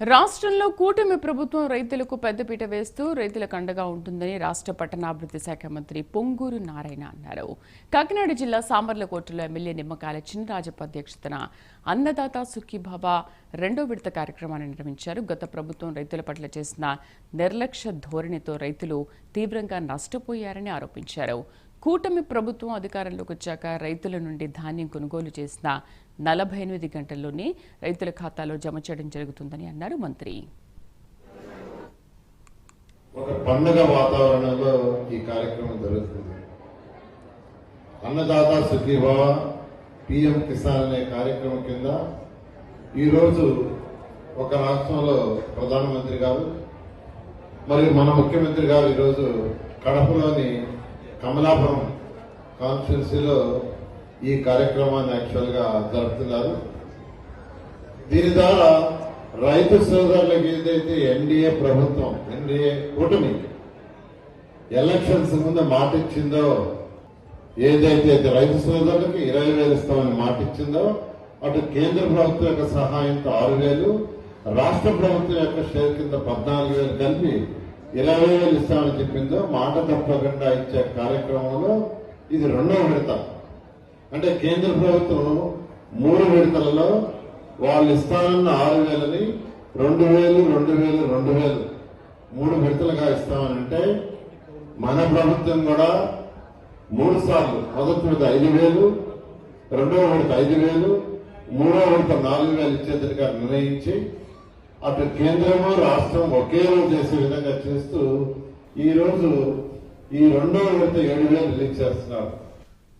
రాష్ట్రంలో కూటమి ప్రభుత్వం రైతులకు పెద్దపీట వేస్తూ రైతులకు అండగా ఉంటుందని రాష్ట్ర పట్టణాభివృద్ధి శాఖ మంత్రి పొంగూరు నారాయణ అన్నారు. కాకినాడ జిల్లా సామర్లకోటలో ఎమ్మెల్యే నిమ్మకాయల చినరాజప్ప అధ్యక్షతన అన్నదాత సుఖీబాబా రెండో విడత కార్యక్రమాన్ని నిర్వహించారు. గత ప్రభుత్వం రైతుల పట్ల చేసిన నిర్లక్ష్య ధోరణితో రైతులు తీవ్రంగా నష్టపోయారని ఆరోపించారు. కూటమి ప్రభుత్వం అధికారంలోకి వచ్చాక రైతుల నుండి ధాన్యం కొనుగోలు చేసిన నలభై ఎనిమిది గంటల్లోనే రైతుల ఖాతాలో జమ చేయడం జరుగుతుందని అన్నారు మంత్రి. ఒక పండుగ వాతావరణంలో ఈ కార్యక్రమం జరుగుతుంది. అన్నదాత సుఖీభావ పిఎం కిసాన్ అనే కార్యక్రమం కింద ఈరోజు ఒక రాష్ట్రంలో ప్రధానమంత్రి గారు మరియు మన ముఖ్యమంత్రి గారు ఈరోజు కడపలోని కమలాపురం కాన్స్టిట్యున్సీలో ఈ కార్యక్రమాన్ని యాక్చువల్గా జరుపుతున్నారు. దీని ద్వారా రైతు సోదరులకు ఏదైతే ఎన్డీఏ ప్రభుత్వం ఎన్డీఏ కూటమి ఎలక్షన్స్ ముందు మాట ఇచ్చిందో ఏదైతే రైతు సోదరులకు ఇరవై వేలు ఇస్తామని మాట ఇచ్చిందో అటు కేంద్ర ప్రభుత్వం యొక్క సహాయంతో ఆరు వేలు రాష్ట్ర ప్రభుత్వం యొక్క షేర్ కింద పద్నాలుగు వేలు కలిపి ఇరవై వేలు ఇస్తామని చెప్పిందో మాట తప్పకుండా ఇచ్చే కార్యక్రమంలో ఇది రెండవ విడత. అంటే కేంద్ర ప్రభుత్వం మూడు విడతలలో వాళ్ళు ఇస్తానన్న ఆరు వేలని రెండు వేలు రెండు వేలు రెండు వేలు మూడు విడతలుగా ఇస్తామనంటే మన ప్రభుత్వం కూడా మూడు సార్లు మొదటి విడత ఐదు వేలు రెండవ విడత ఐదు వేలు మూడవ విడత నాలుగు వేలు ఇచ్చేందుగా నిర్ణయించి అటు కేంద్రము రాష్ట్రం ఒకే రోజు చేసే విధంగా చేస్తూ ఈ రోజు ఈ రెండో విడత ఏడు వేలు రిలీజ్ చేస్తున్నారు.